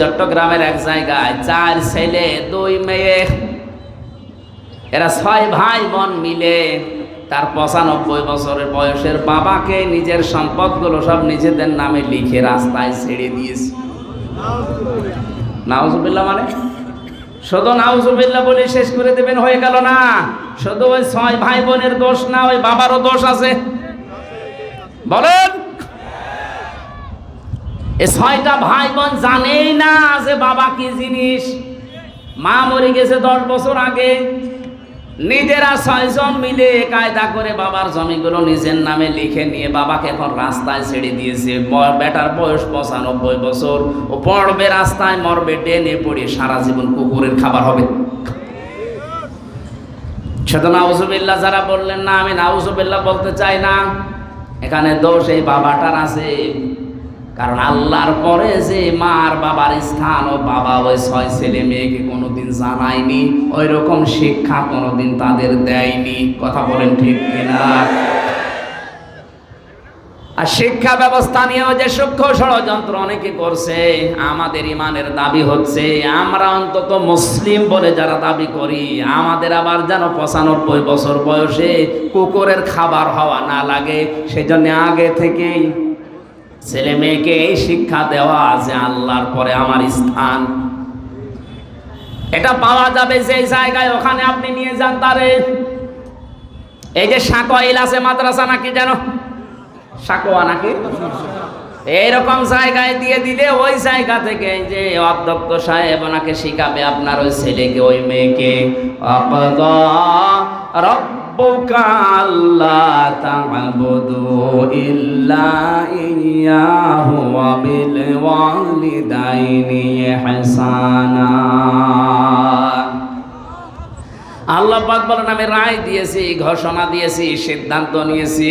চট্টগ্রামের এক জায়গায় চার ছেলে, দুই মেয়ে, এরা ছয় ভাই বোন মিলে তার পঁচানব্বই বছরের বয়সের বাবাকে নিজের সম্পদগুলো সব নিজেদের নামে লিখে রাস্তায় ছেড়ে দিয়েছে। নাউজুবিল্লাহ মানে? শুধু নাউজুবিল্লাহ বলে শেষ করে দেবেন, হয়ে গেল না। শুধু ওই ছয় ভাই বোনের দোষ না, ওই বাবারও দোষ আছে। বলেন! এ ছয়টা ভাই বোন জানেই না যে বাবা কি জিনিস? মা মরে গেছে দশ বছর আগে। নিজেরা ছয়জন মিলে কায়দা করে বাবার জমিগুলো নিজের নামে লিখে নিয়ে বাবাকে এখন রাস্তায় ছেড়ে দিয়েছে। বেটার বয়স পঁচানব্বই বছর। ও পড়বে রাস্তায়, মরবে টেনে পড়ে সারা জীবন কুকুরের খাবার হবে। সেটা নাউজুবিল্লাহ যারা বললেন, না, আমি নাউজুবিল্লাহ বলতে চাই না। এখানে দোষ এই বাবাটার আছে। কারণ আল্লাহর পরে যে মার বাবার স্থান ও বাবা ওই ছয় ছেলে মেয়েকে কোনোদিন জানায়নি ওই রকম শিক্ষা কোনোদিন তাদের দেয়নি। কথা বলেন ঠিক কিনা? আর শিক্ষা ব্যবস্থা নিয়েও যে সূক্ষ্ম ষড়যন্ত্র অনেকে করছে, আমাদের ইমানের দাবি হচ্ছে, আমরা অন্তত মুসলিম বলে যারা দাবি করি, আমাদের আবার যেন পঁচানব্বই বছর বয়সে কুকুরের খাবার হওয়া না লাগে, সেজন্য আগে থেকেই ছেলে মেয়েকে এই শিক্ষা দেওয়া যে আল্লাহর পরে আমার স্থান। এটা পাওয়া যাবে যে জায়গায় ওখানে আপনি নিয়ে যান তারে। এই যে সাকইল আছে মাদ্রাসা নাকি যেন সাকোয়া নাকি? এইরকম জায়গায় দিয়ে দিলে ওই জায়গা থেকে যে অধ্যক্ষ সাহেব ওনাকে শিখাবে আপনার ওই ছেলেকে, ওই মেয়েকে। অপদা আল্লাহ ইল্লা বলেন, আমি রায় দিয়েছি, ঘোষণা দিয়েছি, সিদ্ধান্ত নিয়েছি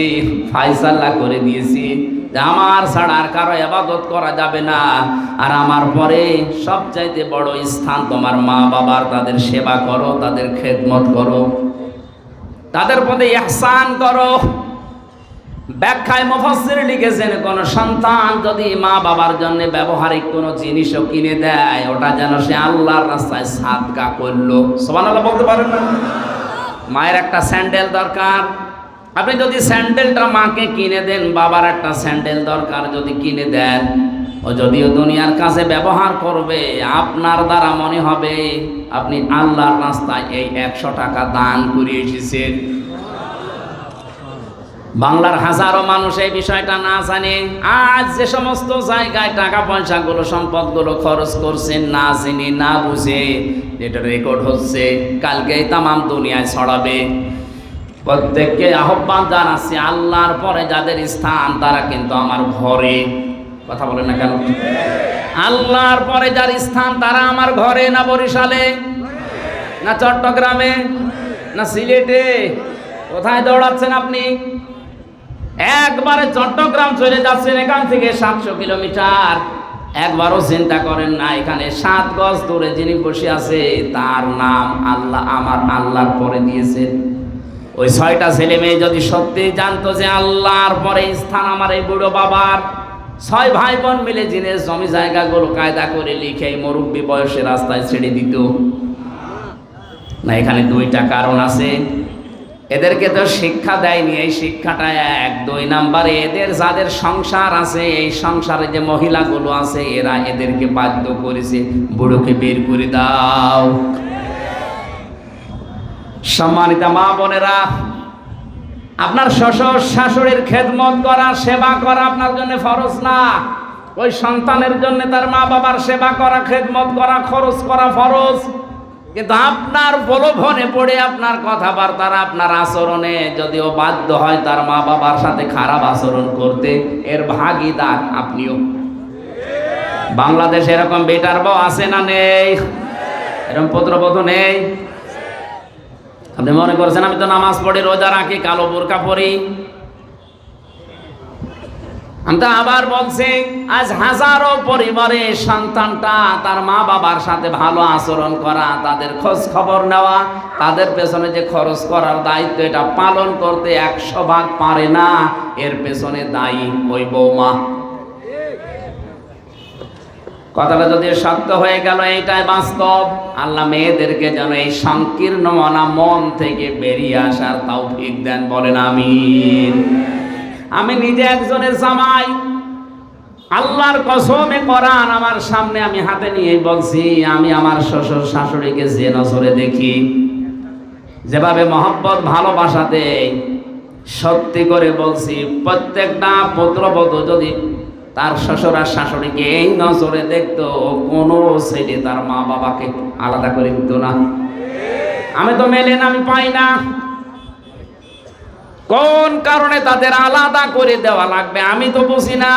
ফাইসাল্লা করে দিয়েছি যে আমার ছাড়া আর কারও আবাদত করা যাবে না। আর আমার পরে সবচাইতে বড় স্থান তোমার মা বাবার তাদের সেবা করো, তাদের খেদমত করো। তাদের পদে ইহসান করো। ব্যাখ্যায় মুফাসসির লিখেছেন, কোন সন্তান যদি মা বাবার জন্য ব্যবহারিক কোনো জিনিসও কিনে দেয়, ওটা যেন সে আল্লাহর রাস্তায় সাদকা করল। সুবহানাল্লাহ, বলতে পারেন না? মায়ের একটা স্যান্ডেল দরকার। আপনি যদি স্যান্ডেলটা মাকে কিনে দেন, বাবার একটা স্যান্ডেল দরকার যদি কিনে দেন ও যদিও দুনিয়ার কাছে ব্যবহার করবে, আপনার দ্বারা মনে হবে আপনি আল্লাহর রাস্তায় এই একশো টাকা দান করে এসেছেন। বাংলার হাজারো মানুষ এই বিষয়টা না জানে, আজ যে সমস্ত জায়গায় টাকা পয়সাগুলো, সম্পদগুলো খরচ করছেন না জেনে, না বুঝে যেটা রেকর্ড হচ্ছে, কালকে তামাম দুনিয়ায় ছড়াবে। প্রত্যেককে আহ্বান জানাচ্ছি, আল্লাহর পরে যাদের স্থান, তারা কিন্তু আমার ঘরে কথা বলেন না কেন? আল্লাহর পরে যার স্থান, তারা আমার ঘরে না বরিশালে, না চট্টগ্রামে, না সিলেটে। কোথায় দৌড়াচ্ছেন আপনি? একবারে চট্টগ্রাম চলে যাচ্ছেন এখান থেকে সাতশো কিলোমিটার। একবারও চিন্তা করেন না, এখানে সাত গজ দূরে যিনি বসে আছে, তার নাম আল্লাহ, আমার আল্লাহর পরে দিয়েছেন। ওই ছয়টা ছেলে মেয়ে যদি সত্যি জানতো যে আল্লাহর পরে স্থান আমার এই বুড়ো বাবার ছয় ভাই বোন মিলে জিনিস জমি জায়গাগুলো কায়দা করে লিখে এই মুরব্বী বয়সে রাস্তায় ছেড়ে দিত। না, এখানে দুইটা কারণ আছে। এদেরকে তো শিক্ষা দেয়নি, এই শিক্ষাটা এক, দুই নাম্বারে এদের যাদের সংসার আছে, এই সংসারে যে মহিলাগুলো আছে, এরা এদেরকে বাধ্য করেছে, বুড়োকে বের করে দাও। সম্মানিতা মা বোনেরা আপনার শ্বশুর শাশুড়ির খেদমত করা, সেবা করা আপনার জন্য ফরজ না। ওই সন্তানের জন্য তার মা বাবার সেবা করা, খেদমত করা, খরচ করা ফরজ। কিন্তু আপনার প্রলোভনে পড়ে আপনার কথাবার্তার আপনার আচরণে যদিও বাধ্য হয় তার মা বাবার সাথে খারাপ আচরণ করতে, এর ভাগিদার আপনিও। বাংলাদেশে এরকম বেটার বউ আছে না নেই? এরকম পুত্রবধূ নেই? আপনি মনে করছেন, আমি তো নামাজ পড়ি, রোজা রাখি, কালো বোরকা পরি। আমি আবার বলছি, আজ হাজারো পরিবারের সন্তানটা তার মা বাবার সাথে ভালো আচরণ করা, তাদের খোঁজ খবর নেওয়া, তাদের পেছনে যে খরচ করার দায়িত্ব, এটা পালন করতে একশো ভাগ পারে না, এর পেছনে দায়ী ওই বৌমা। কথাটা যদি সত্য হয়ে গেল, এইটাই বাস্তব। আল্লাহ মেয়েদেরকে যেন এই সংকীর্ণ মনা মন থেকে বেরিয়ে আসার তৌফিক দেন, বলেন আমিন। আমি নিজে একজনের জামাই। আল্লাহর কসমে করান আমার সামনে আমি হাতে নিয়ে বলছি, আমি আমার শ্বশুর শাশুড়িকে যে নজরে দেখি, যেভাবে মহব্বত, ভালোবাসা দেয়, সত্যি করে বলছি, প্রত্যেকটা পুত্রবধূ যদি তার শ্বশুর আর শাশুড়িকে এই নজরে দেখতো, কোনো ছেলে তার মা বাবাকে আলাদা করে দিত না। আমি তো মেলেন আমি পাই না। কোন কারণে তাদের আলাদা করে দেওয়া লাগবে, আমি তো বুঝি না।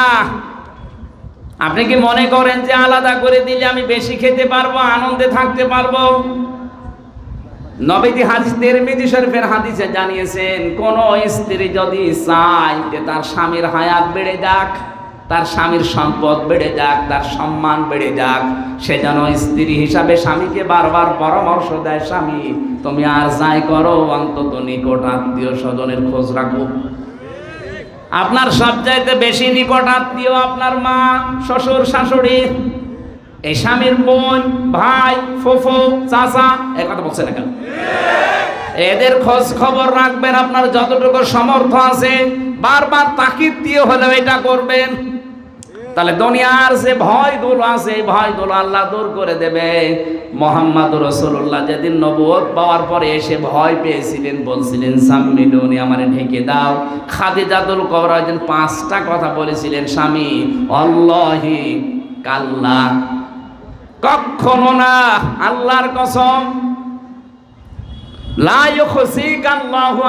আপনি কি মনে করেন যে আলাদা করে দিলে আমি বেশি খেতে পারব, আনন্দে থাকতে পারব? নবীজি হাদিস তিরমিজি শরীফের হাদিসে জানিয়েছেন, কোন স্ত্রী যদি চায় যে তার স্বামীর হায়াত বেড়ে যাক তার স্বামীর সম্পদ বেড়ে যাক, তার সম্মান বেড়ে যাক, সে যেন স্ত্রী হিসাবে স্বামীকে বারবার পরামর্শ দেয়, স্বামী, তুমি আর যাই করো, অন্তত নিকট আত্মীয় স্বজনের খোঁজ রাখো। আপনার সবচাইতে বেশি নিকট আত্মীয় আপনার মা, শ্বশুর, শাশুড়ি, এই স্বামীর বোন, ভাই, ফুফু, চাচা, এ কথা বলছে না কেন? এদের খোঁজ খবর রাখবেন, আপনার যতটুকু সমর্থ আছে, বারবার তাকিদ দিয়ে হলেও এটা করবেন। তাহলে দুনিয়ার যে ভয়গুলো আছে ভয়গুলো আল্লাহ দূর করে দেবে। মোহাম্মদ রসুল্লাহ যেদিন নবুয়ত পাওয়ার পরে এসে ভয় পেয়েছিলেন, বলছিলেন সাম্মিলুনি আমার ঢেকে দাও। খাদিজাতুল কবরা একদিন পাঁচটা কথা বলেছিলেন, স্বামী অল্লাহি কাল্লা। কখনো না, আল্লাহর কসম। আল্লাহু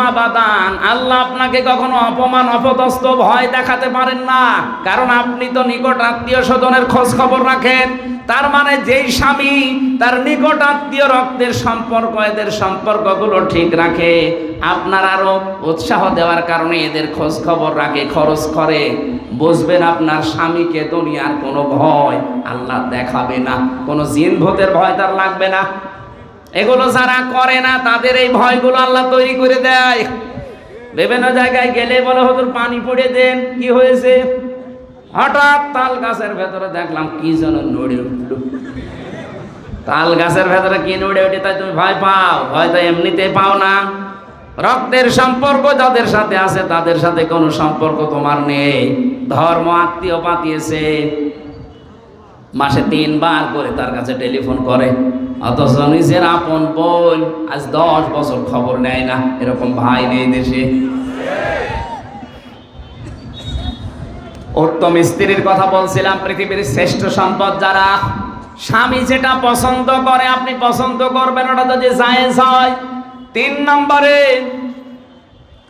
আপনাকে কখনো অপমান, অপদস্থ, ভয় দেখাতে পারেন না। কারণ আপনি তো নিকট আত্মীয় স্বজনের খোঁজ খবর রাখেন। তার মানে যেই স্বামী তার নিকট আত্মীয় রক্তের সম্পর্ক, এদের সম্পর্কগুলো ঠিক রাখে। আপনার আরও উৎসাহ দেওয়ার কারণে এদের খোঁজ খবর রাখে, খরচ করে। বুঝবেন আপনার স্বামীকে দুনিয়ার কোনো ভয় আল্লাহ দেখাবে না। কোনো জিন ভূতের ভয় তার লাগবে না। এগুলো যারা করে না, তাদের এই ভয়গুলো আল্লাহ তৈরি করে দেয়। বিভিন্ন জায়গায় গেলে বলে হতুর পানি পড়ে দেন, কি হয়েছে? হঠাৎ তাল গাছের ভেতরে দেখলাম, কি যেন নড়ে উঠল। তাল গাছের ভেতরে কি নড়ে উঠে, তাই তুমি ভয় পাও। ভয় তো এমনিতে পাও না। রক্তের সম্পর্ক যাদের সাথে আছে, তাদের সাথে কোনো সম্পর্ক তোমার নেই। ধর্ম আত্মীয় পাতিয়েছে। মাসে তিনবার করে তার কাছে টেলিফোন করে। অথচ নিজের আপন বোন আজ দশ বছর খবর নেয় না। এরকম ভাই নেই দেশে। উত্তম স্ত্রীর কথা বলছিলাম, পৃথিবীর শ্রেষ্ঠ সম্পদ যারা। স্বামী যেটা পছন্দ করে, আপনি পছন্দ করবেন, ওটা যদি জায়েজ হয়, তিন নম্বরে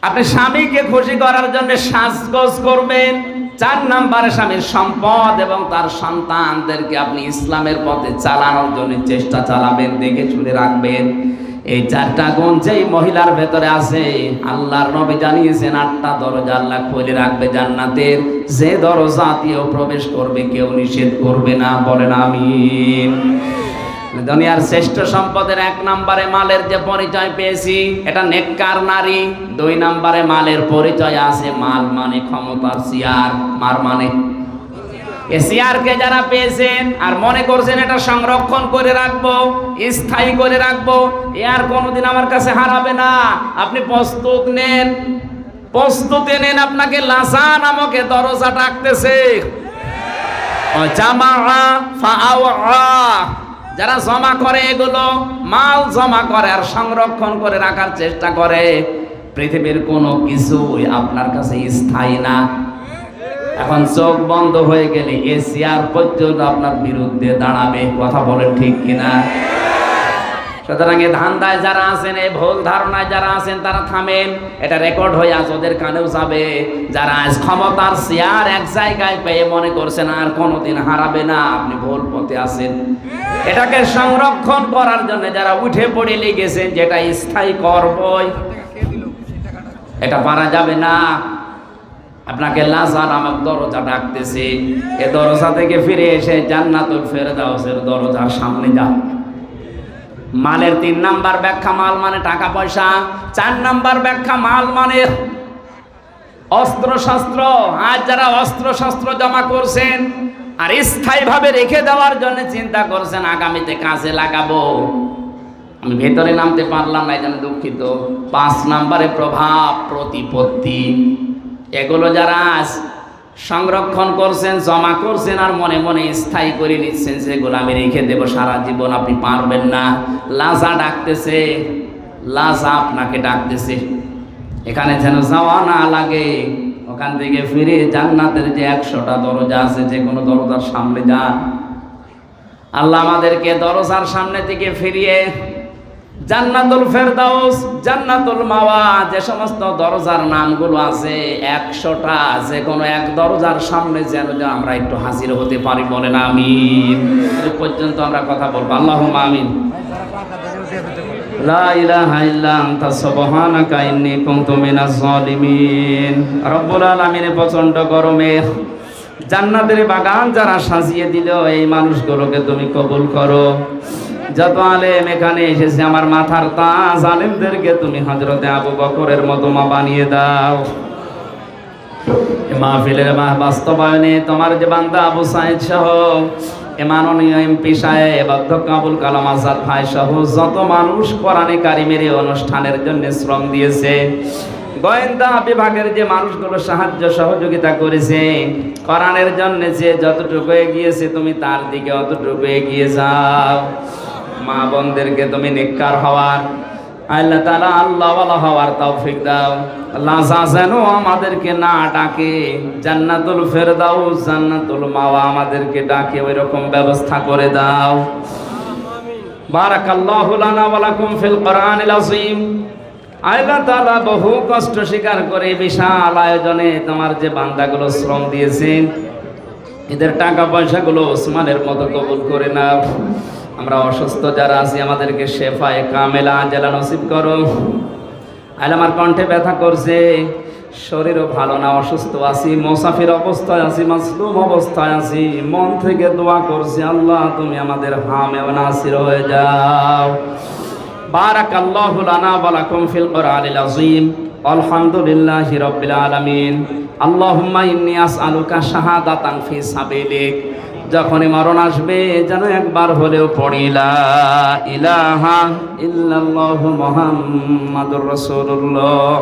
আপনি স্বামীকে খুশি করার জন্য সাজগোজ করবেন। চার নম্বরে স্বামীর সম্পদ এবং তার সন্তানদেরকে আপনি ইসলামের পথে চালানোর জন্য চেষ্টা চালাবেন, দেখে শুনে রাখবেন। এই চারটা গুণ যেই মহিলার ভেতরে আছে, আল্লাহর নবী জানিয়েছেন, আটটা দরজা আল্লাহ খুলে রাখবে জান্নাতের। যে দরজা দিয়েও প্রবেশ করবে, কেউ নিষেধ করবে না, বলেন আমিন। দুনিয়ার শ্রেষ্ঠ সম্পদের এক নম্বরে মালের যে পরিচয় পেয়েছি, এটা নেককার নারী। দুই নম্বরে মালের পরিচয় আছে, মাল মানে ক্ষমতার সিয়ার। মার মানে? এ সিয়ারকে যারা পেয়েছেন আর মনে করছেন এটা সংরক্ষণ করে রাখব, স্থায়ী করে রাখব, এ আর কোনোদিন আমার কাছে হারাবে না। আপনি প্রস্তুত নেন। প্রস্তুতি নেন আপনাকে লাসা নামক দরজা ডাকতেছে। জামা যারা জমা করে এগুলো, মাল জমা করে আর সংরক্ষণ করে রাখার চেষ্টা করে, পৃথিবীর কোনো কিছুই আপনার কাছে স্থায়ী না। এখন চোখ বন্ধ হয়ে গেলে এশিয়ার পর্যন্ত আপনার বিরুদ্ধে দাঁড়াবে। কথা বলে ঠিক কিনা? সুতরাং এই ধান্দায় যারা আছেন এই ভুল ধারণায় যারা আছেন, তারা থামেন। এটা রেকর্ড হয়ে আজ ওদের কানেও যাবে। যারা আজ ক্ষমতার শেয়ার এক জায়গায় পেয়ে মনে করছেন, আর কোনোদিন হারাবে না, আপনি ভুল পথে আছেন। এটাকে সংরক্ষণ করার জন্য যারা উঠে পড়ে লেগেছেন, যেটা স্থায়ী করবই, এটা পারা যাবে না। আপনাকে লাজার আমার দরজা ডাকতেছে। এ দরজা থেকে ফিরে এসে জান্নাতুল ফেরদাউসের দরজার সামনে যান। মালের তিন নাম্বার ব্যাখ্যা মাল মানে টাকা, পয়সা। চার নাম্বার ব্যাখ্যা মাল মানে অস্ত্র শস্ত্র আজ যারা অস্ত্র শস্ত্র জমা করছেন আর স্থায়ীভাবে রেখে দেওয়ার জন্য চিন্তা করছেন, আগামীতে কাজে লাগাবো। আমি ভেতরে নামতে পারলাম না জন্য দুঃখিত। পাঁচ নাম্বারে প্রভাব, প্রতিপত্তি। এগুলো যারা আজ সংরক্ষণ করছেন, জমা করছেন আর মনে মনে স্থায়ী করে নিচ্ছেন সেগুলো আমি রেখে দেব, সারা জীবন আপনি পারবেন না। লাজা ডাকতেছে, লাজা আপনাকে ডাকতেছে। এখানে যেন যাওয়া না লাগে, ওখান থেকে ফিরে জান্নাতের যে একশোটা দরজা আছে, যে কোনো দরজার সামনে যান। আল্লাহ আমাদেরকে দরজার সামনে থেকে ফিরিয়ে জান্নাতুল ফেরদাউস, জান্নাতুল মাওয়া যে সমস্ত দরজার নামগুলো আছে একশোটা যে কোনো এক দরজার সামনে যেন আমরা একটু হাজির হতে পারি বলেন আমিন। পর্যন্ত আমরা কথা বলব। আল্লাহ আমিন। প্রচণ্ড গরমে জান্নাতের বাগান যারা সাজিয়ে দিল, এই মানুষগুলোকে তুমি কবুল করো। যত আলেম এখানে এসেছে, আমার মাথার তাজ আলেমদেরকে তুমি হজরতে আবু বকরের মতো বানিয়ে দাও। মাহফিলের বাস্তবায়নে তোমার যে বান্দা আবু সাইদ সহ মাননীয় এমপি সাহেব অধ্যক্ষ আবুল কালাম আজাদ ভাই সহ যত মানুষ কোরআনে কারিমের এই অনুষ্ঠানের জন্য শ্রম দিয়েছে, গোয়েন্দা বিভাগের যে মানুষগুলো সাহায্য সহযোগিতা করেছে, কোরআনের জন্য যে যতটুকু এগিয়েছে তুমি তার দিকে অতটুকু এগিয়ে যাও। মা বোনদেরকে তুমি নিকার হওয়ার। আল্লাহ তালা আল্লাহ হওয়ার তৌফিক দাও। যেন আমাদেরকে না ডাকে, জান্নাতুল ফেরদাউস, জান্নাতুল মাওয়া আমাদেরকে ডাকে ওই রকম ব্যবস্থা করে দাও। বারাকাল্লাহু লানা ওয়া লাকুম ফিল কোরআনিল আযীম। আল্লাহ তাআলা বহু কষ্ট স্বীকার করে বিশাল আয়োজনে তোমার যে বান্দাগুলো শ্রম দিয়েছেন, এদের টাকা পয়সাগুলো ওসমানের মতো কবুল করে নাও। আমরা অসুস্থ যারা আছি, আমাদেরকে শেফায়ে কামেলা জেলা নসিব করো। আল আমার কণ্ঠে ব্যথা করছে, শরীরও ভালো না, অসুস্থ আছি, মোসাফির অবস্থায় আছি মাসলুম অবস্থায় আছি, মন থেকে দোয়া করছি, আল্লাহ তুমি আমাদের হামে নাসির হয়ে যাও। বারাক আল্লাহ লানা ফিল কোরআনিল আযীম। আলহামদুলিল্লাহি রাব্বিল আলামিন। আল্লাহুম্মা ইন্নী আসআলুকা শাহাদাতান যখনই মরণ আসবে যেন একবার হলেও পড়িলা ইলাহা ইল্লাল্লাহু মোহাম্মদুর রাসূলুল্লাহ।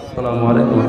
আসসালামু আলাইকুম।